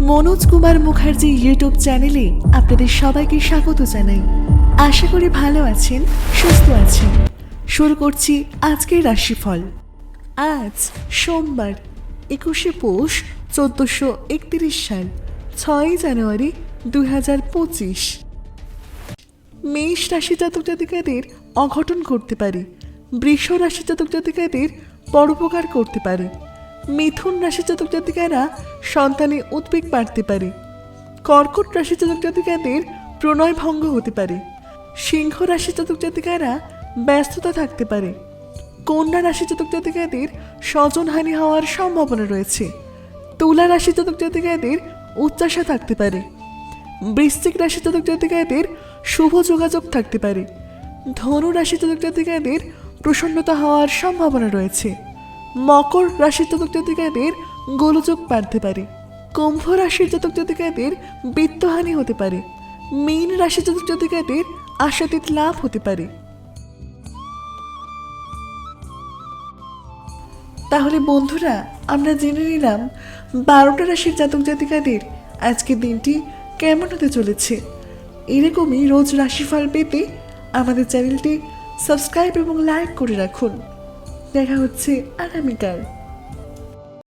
Manoj Kumar Mukherjee YouTube চ্যানেলে আপনাদের সবাইকে স্বাগত জানাই। আশা করি ভালো আছেন, সুস্থ আছেন। শুরু করছি আজকের রাশিফল। আজ সোমবার, একুশে পৌষ, চোদ্দশো একত্রিশ সাল, ছয়ই জানুয়ারি দুই হাজার পঁচিশ। মেষ রাশি জাতক জাতিকাদের অঘটন করতে পারে। বৃষ রাশি জাতক জাতিকাদের পরোপকার করতে পারে। মিথুন রাশি জাতক জাতিকারা সন্তানে উদ্বেগ বাড়তে পারে। কর্কট রাশি জাতক জাতিকাদের প্রণয় ভঙ্গ হতে পারে। সিংহ রাশি জাতক জাতিকারা ব্যস্ততা থাকতে পারে। কন্যা রাশি জাতক জাতিকাদের স্বজনহানি হওয়ার সম্ভাবনা রয়েছে। তুলা রাশি জাতক জাতিকাদের উচ্চাসা থাকতে পারে। বৃশ্চিক রাশি জাতক জাতিকাদের শুভ যোগাযোগ থাকতে পারে। ধনু রাশি জাতক জাতিকাদের প্রসন্নতা হওয়ার সম্ভাবনা রয়েছে। মকর রাশির জাতক জাতিকাদের গোলযোগ বাড়তে পারে। কুম্ভ রাশির জাতক জাতিকাদের বিত্তহানি হতে পারে। মীন রাশির জাতক জাতিকাদের আশাতীত লাভ হতে পারে। তাহলে বন্ধুরা, আমরা জেনে নিলাম বারোটা রাশির জাতক জাতিকাদের আজকের দিনটি কেমন হতে চলেছে। এরকমই রোজ রাশিফল পেতে আমাদের চ্যানেলটি সাবস্ক্রাইব এবং লাইক করে রাখুন। দেখা হচ্ছে আগামীকাল।